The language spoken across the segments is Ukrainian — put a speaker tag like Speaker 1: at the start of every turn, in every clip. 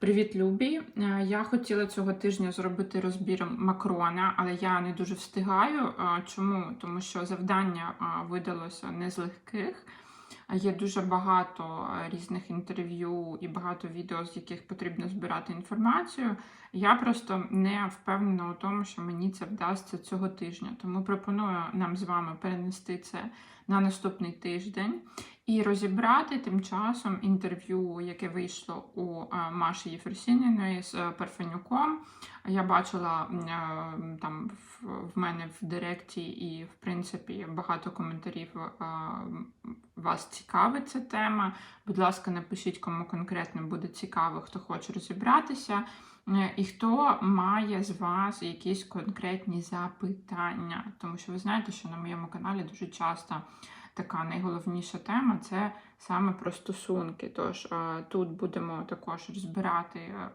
Speaker 1: Привіт, Любі! Е, Я хотіла цього тижня зробити розбір Макрона, але я не дуже встигаю. Е, Чому? Тому що завдання е, видалося не з легких. Є дуже багато е, різних інтерв'ю і багато відео, з яких потрібно збирати інформацію. Я просто не впевнена у тому, що мені це вдасться цього тижня. Тому пропоную нам з вами перенести це на наступний тиждень і розібрати тим часом інтерв'ю, яке вийшло у е, Маші Єфросініної з е, Парфенюком. Я бачила там в, мене в Директі і, в принципі, багато коментарів вас цікавить ця тема. Будь ласка, напишіть, кому конкретно буде цікаво, хто хоче розібратися. Е, І хто має з вас якісь конкретні запитання, тому що ви знаєте, що на моєму каналі дуже часто така найголовніша тема це саме про стосунки. Тож е, тут будемо також розбирати е,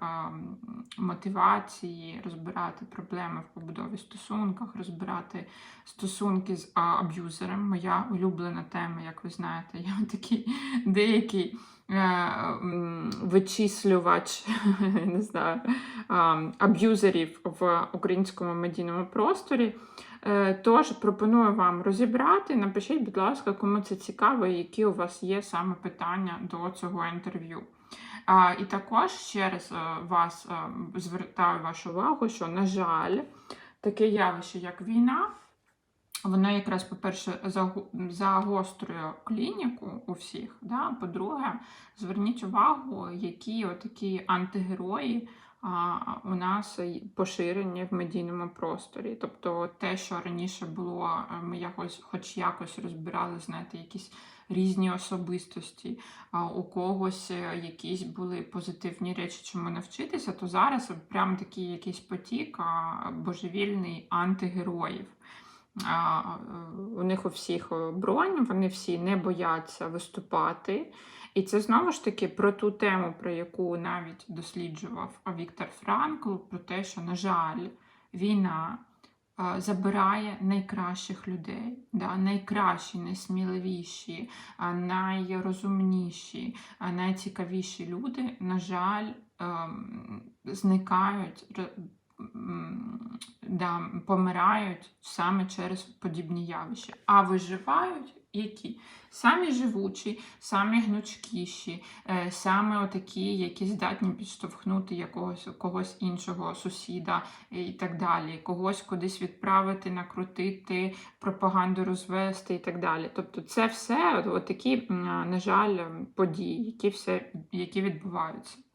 Speaker 1: мотивації, розбирати проблеми в побудові стосунках, розбирати стосунки з аб'юзером. Моя улюблена тема, як ви знаєте, я такий деякий. е, Вичислювач не знаю, аб'юзерів в українському медійному просторі. Е, Тож пропоную вам розібрати. Напишіть, будь ласка, кому це цікаво, і які у вас є саме питання до цього інтерв'ю. І також ще раз е, вас е, звертаю вашу увагу, що, на жаль, таке явище, як війна, воно якраз, по-перше, загострює клініку у всіх. Да? По-друге, зверніть увагу, які отакі антигерої у нас поширення в медійному просторі. Тобто те, що раніше було, ми якось, хоч якось розбирали, знаєте, якісь різні особистості, у когось е, якісь були позитивні речі, чому навчитися, то зараз прям такий якийсь потік божевільний антигероїв. Е, У них у всіх бронь, вони всі не бояться виступати. І це знову ж таки про ту тему, про яку навіть досліджував Віктор Франкл, про те, що, на жаль, війна е, забирає найкращих людей, да, найкращі, найсміливіші, е, найрозумніші, найцікавіші люди, на жаль, ем, зникають. Да, помирають саме через подібні явища. А виживають які? Самі живучі, самі гнучкіші, е, саме отакі, які здатні підштовхнути якогось когось іншого сусіда і так далі, когось кудись відправити, накрутити, пропаганду розвести і так далі. Тобто, це все от, от такі, на жаль, події, які, все, які відбуваються.